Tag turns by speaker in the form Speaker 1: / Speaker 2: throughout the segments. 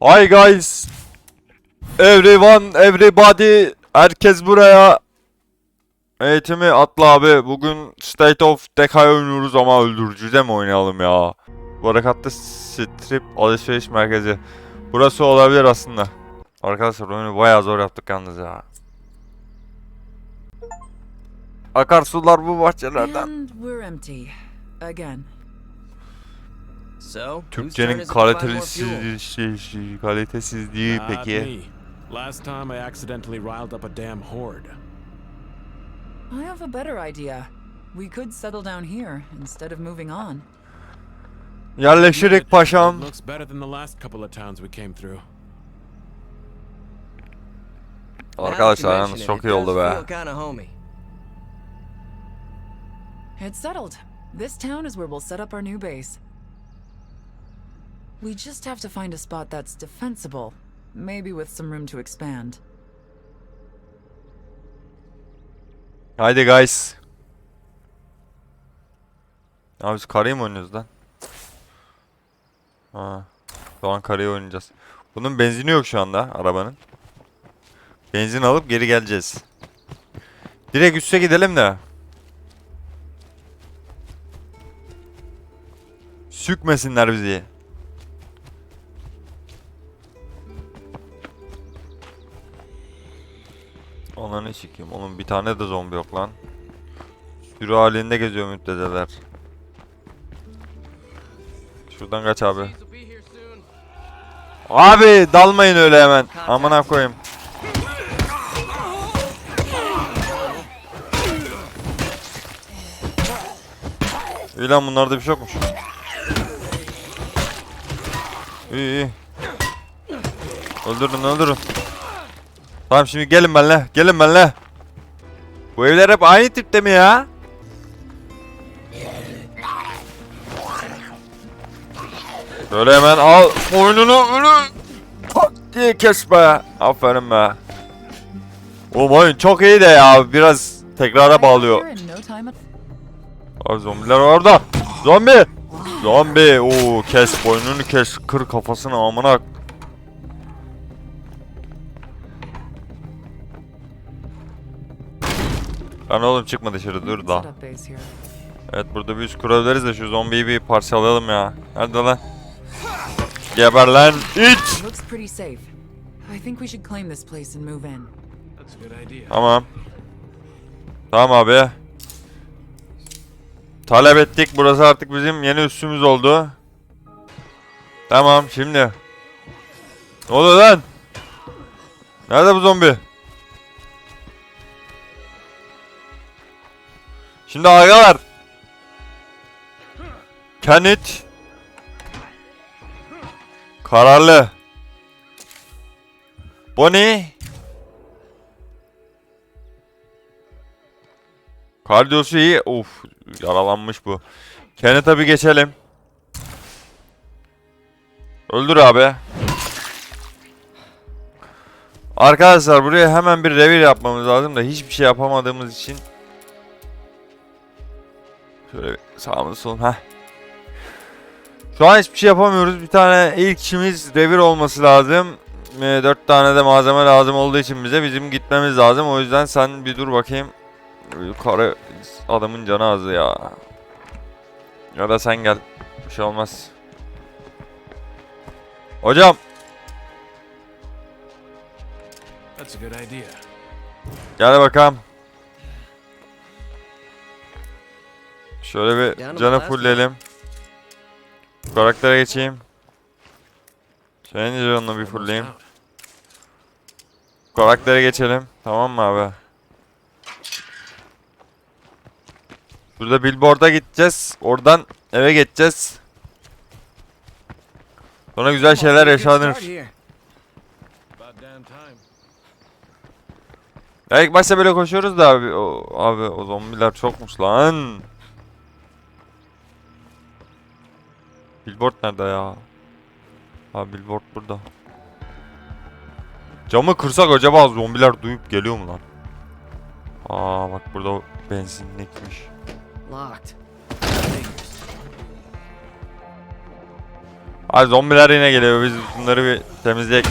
Speaker 1: Hi guys. Everyone, everybody. Herkes buraya. Eğitimi atla abi. Bugün State of Decay oynuyoruz ama öldürücüde mi oynayalım ya? Barakatlı Strip Alışveriş Merkezi. Burası olabilir aslında. Arkadaşlar oyunu bayağı zor yaptık yalnız ya. Akarsular bu bahçelerden. Türkçenin
Speaker 2: find more fuel?
Speaker 1: kalitesizliği, kalitesizliği peki.
Speaker 3: me. Last time I accidentally riled up a damn horde.
Speaker 4: I have a better idea. We could settle down here instead of moving on.
Speaker 1: Yerleşirik paşam.
Speaker 3: Looks better than the last couple of towns we came through.
Speaker 1: Arkadaşlar yalnız çok iyi oldu be.
Speaker 4: It's settled. This town is where we'll set up our new base. We just have to find a spot that's defensible, maybe with some room to expand.
Speaker 1: Haydi guys. Abi biz karayı mı oynuyoruz lan? Ha. Şu an karayı oynayacağız. Bunun benzini yok şu anda arabanın. Benzin alıp geri geleceğiz. Direkt üste gidelim de. Sükmesinler bizi. Ananı sikeyim. Oğlum bir tane de zombi yok lan. Sürü halinde geziyor müptezeler. Şuradan kaç abi. Abi dalmayın öyle hemen. Amına koyayım. İyi lan bunlarda bir şey yokmuş. İyi iyi. Öldürün öldürün. Tamam şimdi gelin benimle. Gelin benimle. Bu evler hep aynı tipte mi ya? Böyle hemen al boynunu öyle tak diye kes be. Aferin be. Oğlum oyun çok iyi de ya biraz tekrara bağlıyor. Abi zombiler orada. Zombi. Zombi. Oo kes boynunu kes. Kır kafasını amına. Lan oğlum çıkma dışarı dur da. Evet burada bir üst kurabiliriz de şu zombiyi bir parçalayalım ya. Hadi lan. Geber lan. İç.
Speaker 4: Looks pretty safe. I think we should claim this place and move in.
Speaker 3: That's a good idea.
Speaker 1: Tamam. Tamam abi. Talep ettik. Burası artık bizim yeni üssümüz oldu. Tamam şimdi. Ne oluyor lan? Nerede bu zombi? Şimdi agalar. Kenit. Kararlı. Bonnie. Kardiyosu iyi. Uf, yaralanmış bu. Kenneth'a bir geçelim. Öldür abi. Arkadaşlar buraya hemen bir revir yapmamız lazım da hiçbir şey yapamadığımız için Şöyle sağımız solum heh. Şu an hiçbir şey yapamıyoruz. Bir tane ilk işimiz revir olması lazım. E, dört tane de malzeme lazım olduğu için bize bizim gitmemiz lazım. O yüzden sen bir dur bakayım. Yukarı adamın canı azı ya. Ya da sen gel. Bir şey olmaz. Hocam
Speaker 3: That's a good idea.
Speaker 1: gel bakalım. Şöyle bir canı fullleyelim. Karaktere geçeyim. Senin canını bir fullleyeyim. Karaktere geçelim. Tamam mı abi? Burada billboard'a gideceğiz. Oradan eve geçeceğiz. Sonra güzel şeyler yaşanır. Ya ilk başta böyle koşuyoruz da abi. O, abi o zombiler çokmuş lan. Billboard nerede ya? Ha billboard burada. Camı kırsak acaba zombiler duyup geliyor mu lan? Aa bak burada benzinlikmiş.
Speaker 2: Locked.
Speaker 1: Ay zombiler yine geliyor. Biz bunları bir temizleyek.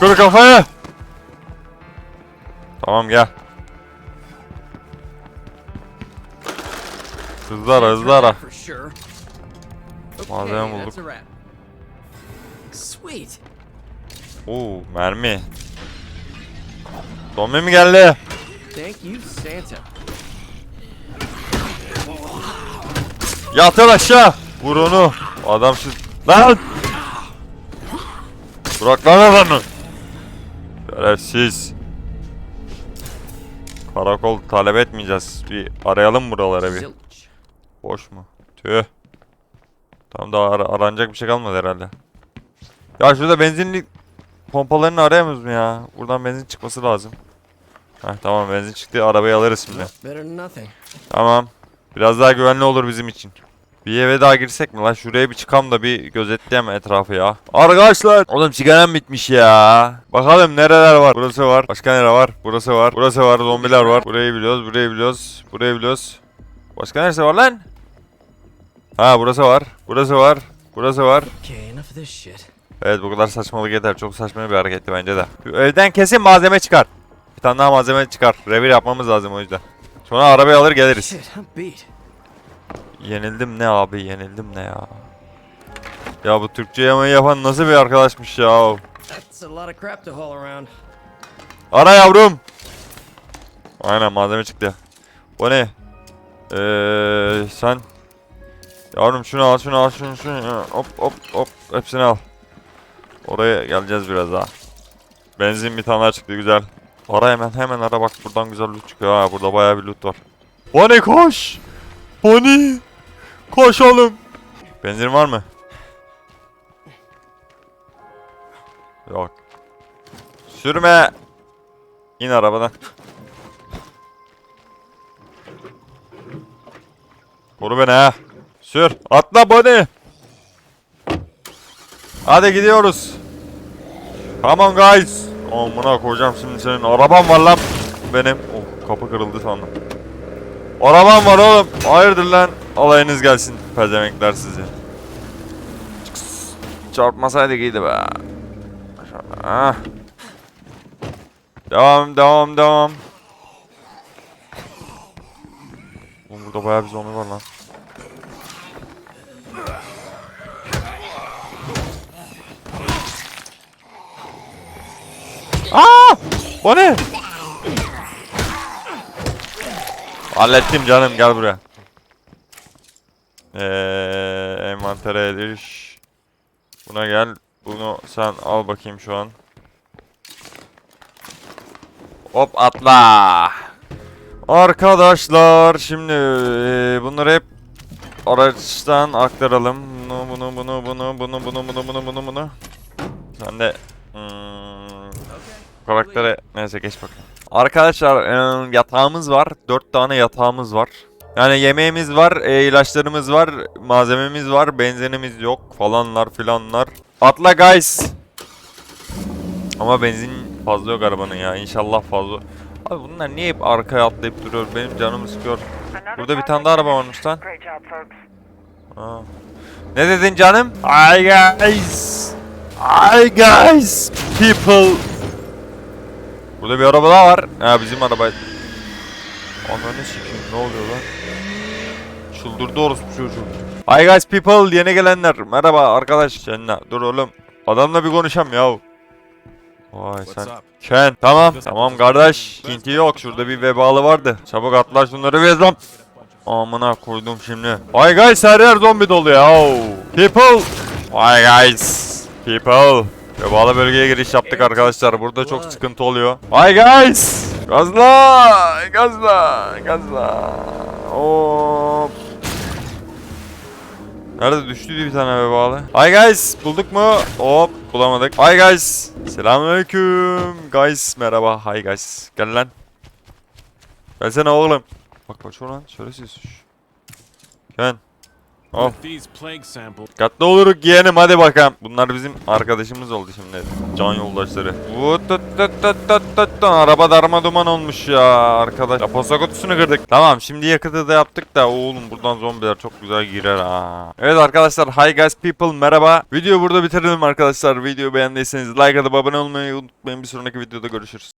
Speaker 1: Kır kafayı. Tamam gel. Hızlı ara hızlı ara. Malzeme bulduk.
Speaker 2: Sweet.
Speaker 1: Oo mermi. Zombi mi geldi?
Speaker 2: Thank you, Santa.
Speaker 1: Yatır aşağı. Vur onu. Adam şu... Lan! Bırak lan adamı. Şerefsiz. Karakol talep etmeyeceğiz. Bir arayalım buraları bir. Boş mu? Tüh. Tamam daha ara- aranacak bir şey kalmadı herhalde. Ya şurada benzinlik pompalarını arayamıyoruz mu ya? Buradan benzin çıkması lazım. Heh tamam benzin çıktı arabayı alırız şimdi. Tamam. Biraz daha güvenli olur bizim için. Bir eve daha girsek mi lan? Şuraya bir çıkalım da bir gözetleyem etrafı ya. Arkadaşlar. Oğlum sigaram bitmiş ya. Bakalım nereler var. Burası var. Başka nere var? Burası var. Burası var. Zombiler var. Burayı biliyoruz. Burayı biliyoruz. Burayı biliyoruz. Başka neresi var lan? Ha burası var. Burası var. Burası var. Evet bu kadar saçmalık yeter. Çok saçma bir hareketti bence de. Evden kesin malzeme çıkar. Bir tane daha malzeme çıkar. Revir yapmamız lazım o yüzden. Sonra arabayı alır geliriz. Yenildim ne abi yenildim ne ya. Ya bu Türkçe yemeği yapan nasıl bir arkadaşmış ya. Ara yavrum. Aynen malzeme çıktı. Bu ne? Eee sen. Yavrum şunu al şunu al şunu şunu. Hop hop hop hepsini al. Oraya geleceğiz biraz daha. Benzin bir tane çıktı güzel. Ara hemen hemen ara bak buradan güzel loot çıkıyor ha burada bayağı bir loot var. Bonnie koş. Bonnie. Koş oğlum. Benzin var mı? Yok. Sürme. İn arabadan. Koru beni ha. Sür. Atla Bonnie. Hadi gidiyoruz. Come on guys. Amına koyacağım şimdi senin. Araban var lan. Benim. Oh kapı kırıldı sandım. Araban var oğlum. Hayırdır lan. Alayınız gelsin. Pezemekler sizi. Çarpmasaydı iyiydi be. Ah. Devam devam devam. Oğlum burada bayağı bir zombi var lan. Aa! O ne? Hallettim canım gel buraya. Eee envantere eriş. Buna gel. Bunu sen al bakayım şu an. Hop atla. Arkadaşlar şimdi eee, bunları hep araçtan aktaralım. Bunu bunu bunu bunu bunu bunu bunu bunu bunu bunu. Sen de hmm, karaktere neyse geç bakalım. Arkadaşlar eee, yatağımız var. 4 tane yatağımız var. Yani yemeğimiz var, e, ilaçlarımız var, malzememiz var, benzinimiz yok falanlar filanlar. Atla guys. Ama benzin fazla yok arabanın ya. İnşallah fazla. Abi bunlar niye hep arkaya atlayıp duruyor? Benim canımı sıkıyor. Burada bir tane daha araba varmış lan. Aa. Ne dedin canım? Hi guys. Hi guys. People. Burada bir araba daha var. Ha bizim araba. Ananı sikeyim ne oluyor lan? Çıldırdı orospu çocuğu. Hi guys people yeni gelenler. Merhaba arkadaş. Senna dur oğlum. Adamla bir konuşam ya. Vay sen. Ken tamam tamam kardeş. Kinti yok şurada bir vebalı vardı. Çabuk atla şunları ve zom. Amına koydum şimdi. Hi guys her yer zombi dolu ya. People. Hi guys. People. Vebalı bölgeye giriş yaptık arkadaşlar. Burada çok sıkıntı oluyor. Hi guys. Gazla. Gazla. Gazla. Hop. Nerede düştü bir tane vebalı? Hi guys bulduk mu? Hop bulamadık. Hi guys. Selamünaleyküm. Guys merhaba. Hi guys. Gel lan. Gelsene oğlum. Bak bak şu lan. Şöyle siz. Gel.
Speaker 3: With these plague samples,
Speaker 1: Dikkatli oluruk yeğenim hadi bakalım. Bunlar bizim arkadaşımız oldu şimdi. Can yoldaşları. Araba darma duman olmuş ya arkadaş. Kaposa kutusunu kırdık. Tamam şimdi yakıtı da yaptık da oğlum buradan zombiler çok güzel girer ha. Evet arkadaşlar hi guys people merhaba. Videoyu burada bitirelim arkadaşlar. Videoyu beğendiyseniz like atıp abone olmayı unutmayın. Bir sonraki videoda görüşürüz.